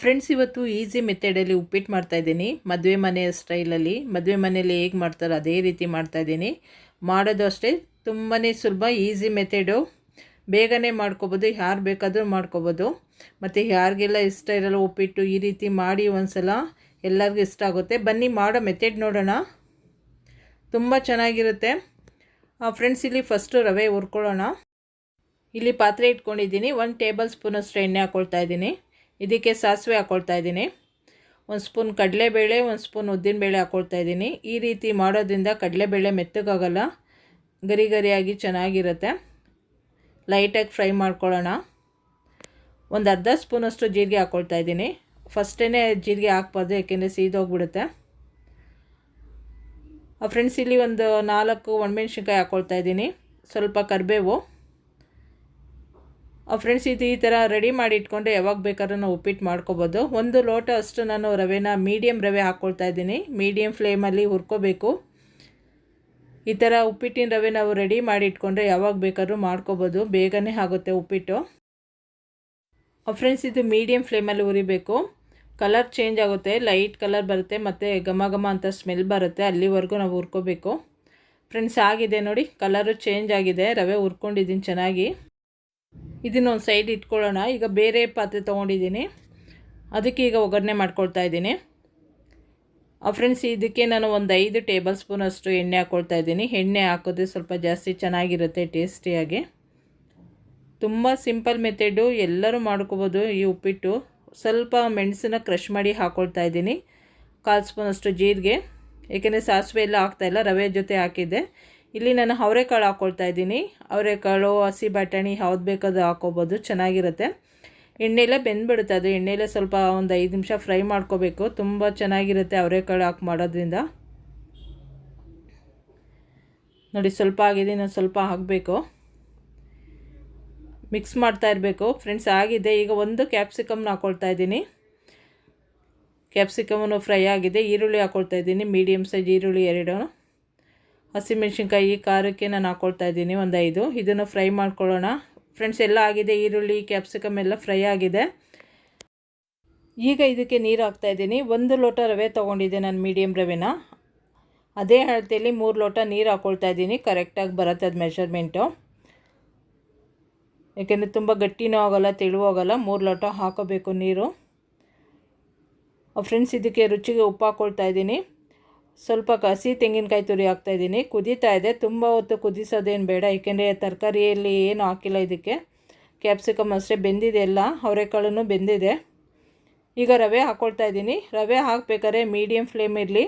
Friends ಇವತ್ತು easy ಮೆಥಡಲ್ಲಿ ಉಪ್ಪಿಟ್ಟು ಮಾಡ್ತಾಯಿದ್ದೀನಿ ಮದುವೆ ಮನೆಯ ಸ್ಟೈಲಲ್ಲಿ ಮದುವೆ ಮನೆಯಲ್ಲಿ ಹೇಗೆ ಮಾಡ್ತಾರೋ ಅದೇ ರೀತಿ ಮಾಡ್ತಾಯಿದ್ದೀನಿ ಮಾಡೋದು ಅಷ್ಟೇ. ತುಂಬಾ ಸುಲಭ ಈಸಿ ಮೆಥಡು ಬೇಗನೆ ಮಾಡ್ಕೊಬೋದು. ಯಾರು ಬೇಕಾದರೂ ಮಾಡ್ಕೊಬೋದು. ಮತ್ತು ಯಾರಿಗೆಲ್ಲ ಇಷ್ಟ ಇರಲ್ಲ ಉಪ್ಪಿಟ್ಟು, ಈ ರೀತಿ ಮಾಡಿ ಒಂದ್ಸಲ ಎಲ್ಲರಿಗೂ ಇಷ್ಟ ಆಗುತ್ತೆ. ಬನ್ನಿ ಮಾಡೋ ಮೆಥಡ್ ನೋಡೋಣ. ತುಂಬ ಚೆನ್ನಾಗಿರುತ್ತೆ. ಫ್ರೆಂಡ್ಸ್ ಇಲ್ಲಿ ಫಸ್ಟು ರವೆ ಹುರ್ಕೊಳ್ಳೋಣ. ಇಲ್ಲಿ ಪಾತ್ರೆ ಇಟ್ಕೊಂಡಿದ್ದೀನಿ. ಒಂದು ಟೇಬಲ್ ಸ್ಪೂನಷ್ಟು ಎಣ್ಣೆ ಹಾಕ್ಕೊಳ್ತಾ ಇದ್ದೀನಿ. ಇದಕ್ಕೆ ಸಾಸಿವೆ ಹಾಕ್ಕೊಳ್ತಾ ಇದ್ದೀನಿ. ಒಂದು ಸ್ಪೂನ್ ಕಡಲೆಬೇಳೆ, ಒಂದು ಸ್ಪೂನ್ ಉದ್ದಿನಬೇಳೆ ಹಾಕ್ಕೊಳ್ತಾ ಇದ್ದೀನಿ. ಈ ರೀತಿ ಮಾಡೋದ್ರಿಂದ ಕಡಲೆಬೇಳೆ ಮೆತ್ತಗಾಗಲ್ಲ, ಗರಿ ಗರಿಯಾಗಿ ಚೆನ್ನಾಗಿರುತ್ತೆ. ಲೈಟಾಗಿ ಫ್ರೈ ಮಾಡ್ಕೊಳ್ಳೋಣ. ಒಂದು ಅರ್ಧ ಸ್ಪೂನಷ್ಟು ಜೀರಿಗೆ ಹಾಕ್ಕೊಳ್ತಾ ಇದ್ದೀನಿ. ಫಸ್ಟೇ ಜೀರಿಗೆ ಹಾಕ್ಬಾರ್ದು, ಯಾಕೆಂದರೆ ಸೀದೋಗ್ಬಿಡುತ್ತೆ. ಫ್ರೆಂಡ್ಸ್ ಇಲ್ಲಿ ಒಂದು ನಾಲ್ಕು ಒಣಮೆಣ್ಸಿನ್ಕಾಯಿ ಹಾಕ್ಕೊಳ್ತಾ ಇದ್ದೀನಿ. ಸ್ವಲ್ಪ ಕರಿಬೇವು. ಫ್ರೆಂಡ್ಸ್ ಇದು ಈ ಥರ ರೆಡಿ ಮಾಡಿ ಇಟ್ಕೊಂಡ್ರೆ ಯಾವಾಗ ಬೇಕಾದ್ರೂ ನಾವು ಉಪ್ಪಿಟ್ಟು ಮಾಡ್ಕೋಬೋದು. ಒಂದು ಲೋಟ ಅಷ್ಟು ನಾನು ರವೆನ ಮೀಡಿಯಮ್ ರವೆ ಹಾಕ್ಕೊಳ್ತಾ ಇದ್ದೀನಿ. ಮೀಡಿಯಮ್ ಫ್ಲೇಮಲ್ಲಿ ಹುರ್ಕೋಬೇಕು. ಈ ಥರ ಉಪ್ಪಿಟ್ಟಿನ ರವೆ ನಾವು ರೆಡಿ ಮಾಡಿ ಇಟ್ಕೊಂಡ್ರೆ ಯಾವಾಗ ಬೇಕಾದ್ರೂ ಮಾಡ್ಕೋಬೋದು. ಬೇಗನೆ ಆಗುತ್ತೆ ಉಪ್ಪಿಟ್ಟು. ಫ್ರೆಂಡ್ಸ್ ಇದು ಮೀಡಿಯಮ್ ಫ್ಲೇಮಲ್ಲಿ ಉರಿಬೇಕು ಕಲರ್ ಚೇಂಜ್ ಆಗುತ್ತೆ ಲೈಟ್ ಕಲರ್ ಬರುತ್ತೆ, ಮತ್ತು ಘಮ ಘಮ ಅಂತ ಸ್ಮೆಲ್ ಬರುತ್ತೆ. ಅಲ್ಲಿವರೆಗೂ ನಾವು ಹುರ್ಕೋಬೇಕು. ಫ್ರೆಂಡ್ಸ್ ಆಗಿದೆ ನೋಡಿ. ಕಲರು ಚೇಂಜ್ ಆಗಿದೆ. ರವೆ ಹುರ್ಕೊಂಡಿದ್ದೀನಿ ಚೆನ್ನಾಗಿ. ಇದನ್ನು ಒಂದು ಸೈಡ್ ಇಟ್ಕೊಳ್ಳೋಣ. ಈಗ ಬೇರೆ ಪಾತ್ರೆ ತೊಗೊಂಡಿದ್ದೀನಿ. ಅದಕ್ಕೆ ಈಗ ಒಗ್ಗರಣೆ ಮಾಡ್ಕೊಳ್ತಾ ಇದ್ದೀನಿ. ಫ್ರೆಂಡ್ಸ್ ಇದಕ್ಕೆ ನಾನು ಒಂದು ಐದು ಟೇಬಲ್ ಸ್ಪೂನಷ್ಟು ಎಣ್ಣೆ ಹಾಕ್ಕೊಳ್ತಾ ಇದ್ದೀನಿ. ಎಣ್ಣೆ ಹಾಕೋದೇ ಸ್ವಲ್ಪ ಜಾಸ್ತಿ ಚೆನ್ನಾಗಿರುತ್ತೆ ಟೇಸ್ಟಿಯಾಗಿ ತುಂಬ ಸಿಂಪಲ್ ಮೆಥೆಡು ಎಲ್ಲರೂ ಮಾಡ್ಕೋಬೋದು ಈ ಉಪ್ಪಿಟ್ಟು. ಸ್ವಲ್ಪ ಮೆಣಸನ್ನ ಕ್ರಷ್ ಮಾಡಿ ಹಾಕ್ಕೊಳ್ತಾ ಇದ್ದೀನಿ. ಕಾಲು ಸ್ಪೂನಷ್ಟು ಜೀರಿಗೆ. ಏಕೆಂದರೆ ಸಾಸಿವೆ ಎಲ್ಲ ಹಾಕ್ತಾಯಿಲ್ಲ ರವೆ ಜೊತೆ ಹಾಕಿದ್ದೆ. ಇಲ್ಲಿ ನಾನು ಅವರೆಕಾಳು ಹಾಕ್ಕೊಳ್ತಾ ಇದ್ದೀನಿ. ಅವರೆಕಾಳು ಹಸಿ ಬಟಾಣಿ, ಯಾವ್ದು ಬೇಕಾದ್ರೂ ಹಾಕ್ಕೋಬೋದು ಚೆನ್ನಾಗಿರುತ್ತೆ. ಎಣ್ಣೆಲ್ಲ ಬೆಂದ್ಬಿಡುತ್ತೆ ಅದು. ಎಣ್ಣೆಲ್ಲ ಸ್ವಲ್ಪ ಒಂದು ಐದು ನಿಮಿಷ ಫ್ರೈ ಮಾಡ್ಕೋಬೇಕು. ತುಂಬ ಚೆನ್ನಾಗಿರುತ್ತೆ ಅವರೆಕಾಳು ಹಾಕಿ ಮಾಡೋದ್ರಿಂದ. ನೋಡಿ, ಸ್ವಲ್ಪ ಆಗಿದೆ ನಾನು ಸ್ವಲ್ಪ ಹಾಕಬೇಕು. ಮಿಕ್ಸ್ ಮಾಡ್ತಾ ಇರಬೇಕು. ಫ್ರೆಂಡ್ಸ್ ಆಗಿದೆ. ಈಗ ಒಂದು ಕ್ಯಾಪ್ಸಿಕಮ್ನ ಹಾಕ್ಕೊಳ್ತಾ ಇದ್ದೀನಿ. ಕ್ಯಾಪ್ಸಿಕಮನ್ನು ಫ್ರೈ ಆಗಿದೆ. ಈರುಳ್ಳಿ ಹಾಕ್ಕೊಳ್ತಾ ಇದ್ದೀನಿ. ಮೀಡಿಯಮ್ ಸೈಜ್ ಈರುಳ್ಳಿ ಎರಡು. ಹಸಿಮೆಣ್ಸಿನ್ಕಾಯಿ ಖಾರಕ್ಕೆ ನಾನು ಹಾಕ್ಕೊಳ್ತಾ ಇದ್ದೀನಿ ಒಂದು ಐದು ಇದನ್ನು ಫ್ರೈ ಮಾಡ್ಕೊಳ್ಳೋಣ. ಫ್ರೆಂಡ್ಸ್, ಎಲ್ಲ ಆಗಿದೆ. ಈರುಳ್ಳಿ, ಕ್ಯಾಪ್ಸಿಕಮ್ ಎಲ್ಲ ಫ್ರೈ ಆಗಿದೆ. ಈಗ ಇದಕ್ಕೆ ನೀರು ಹಾಕ್ತಾ ಇದ್ದೀನಿ. ಒಂದು ಲೋಟ ರವೆ ತೊಗೊಂಡಿದ್ದೆ ನಾನು ಮೀಡಿಯಮ್ ರವೆನ. ಅದೇ ಅಳತೆಯಲ್ಲಿ ಮೂರು ಲೋಟ ನೀರು ಹಾಕ್ಕೊಳ್ತಾ ಇದ್ದೀನಿ. ಕರೆಕ್ಟಾಗಿ ಬರುತ್ತೆ ಅದು ಮೆಷರ್ಮೆಂಟು ಯಾಕೆಂದರೆ ತುಂಬ ಗಟ್ಟಿನೂ ಆಗೋಲ್ಲ ತೆಳುವಾಗಲ್ಲ ಮೂರು ಲೋಟ ಹಾಕೋಬೇಕು ನೀರು. ಫ್ರೆಂಡ್ಸ್, ಇದಕ್ಕೆ ರುಚಿಗೆ ಉಪ್ಪು ಹಾಕ್ಕೊಳ್ತಾ ಇದ್ದೀನಿ. ಸ್ವಲ್ಪ ಕಸಿ ತೆಂಗಿನಕಾಯಿ ತುರಿ ಹಾಕ್ತಾಯಿದ್ದೀನಿ ಕುದೀತಾ ಇದೆ. ತುಂಬ ಹೊತ್ತು ಕುದಿಸೋದೇನು ಬೇಡ. ಏಕೆಂದರೆ ತರಕಾರಿಯಲ್ಲಿ ಏನು ಹಾಕಿಲ್ಲ ಇದಕ್ಕೆ. ಕ್ಯಾಪ್ಸಿಕಮ್ ಅಷ್ಟೇ ಬೆಂದಿದೆ ಎಲ್ಲ. ಅವರೆಕಾಳು ಬೆಂದಿದೆ. ಈಗ ರವೆ ಹಾಕ್ಕೊಳ್ತಾ ಇದ್ದೀನಿ. ರವೆ ಹಾಕಬೇಕಾದ್ರೆ ಮೀಡಿಯಮ್ ಫ್ಲೇಮ್ ಇರಲಿ.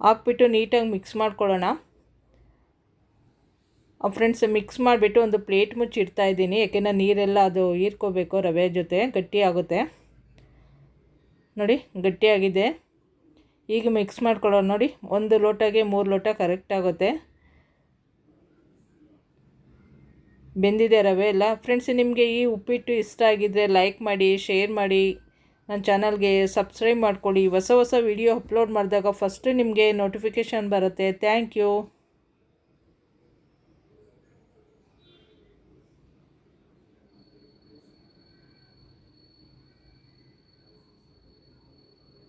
ಹಾಕ್ಬಿಟ್ಟು ನೀಟಾಗಿ ಮಿಕ್ಸ್ ಮಾಡ್ಕೊಳ್ಳೋಣ. ಫ್ರೆಂಡ್ಸ್, ಮಿಕ್ಸ್ ಮಾಡಿಬಿಟ್ಟು ಒಂದು ಪ್ಲೇಟ್ ಮುಚ್ಚಿಡ್ತಾ ಇದ್ದೀನಿ. ಯಾಕೆಂದರೆ ನೀರೆಲ್ಲ ಅದು ಹೀರ್ಕೋಬೇಕು ರವೆ ಜೊತೆ. ಗಟ್ಟಿ ಆಗುತ್ತೆ. ನೋಡಿ, ಗಟ್ಟಿಯಾಗಿದೆ. ಈಗ ಮಿಕ್ಸ್ ಮಾಡ್ಕೊಳ್ಳೋಣ ನೋಡಿ. ಒಂದು ಲೋಟಗೆ ಮೂರು ಲೋಟ ಕರೆಕ್ಟ್ ಆಗುತ್ತೆ. ಬೆಂದಿದೆ ರವೆ ಎಲ್ಲ. ಫ್ರೆಂಡ್ಸ್ ನಿಮಗೆ ಈ ಉಪ್ಪಿಟ್ಟು ಇಷ್ಟ ಆಗಿದ್ದರೆ ಲೈಕ್ ಮಾಡಿ ಶೇರ್ ಮಾಡಿ. ನನ್ನ ಚಾನಲ್ಗೆ ಸಬ್ಸ್ಕ್ರೈಬ್ ಮಾಡ್ಕೊಳ್ಳಿ. ಹೊಸ ಹೊಸ ವಿಡಿಯೋ ಅಪ್ಲೋಡ್ ಮಾಡಿದಾಗ ಫಸ್ಟು ನಿಮಗೆ ನೋಟಿಫಿಕೇಷನ್ ಬರುತ್ತೆ. Thank you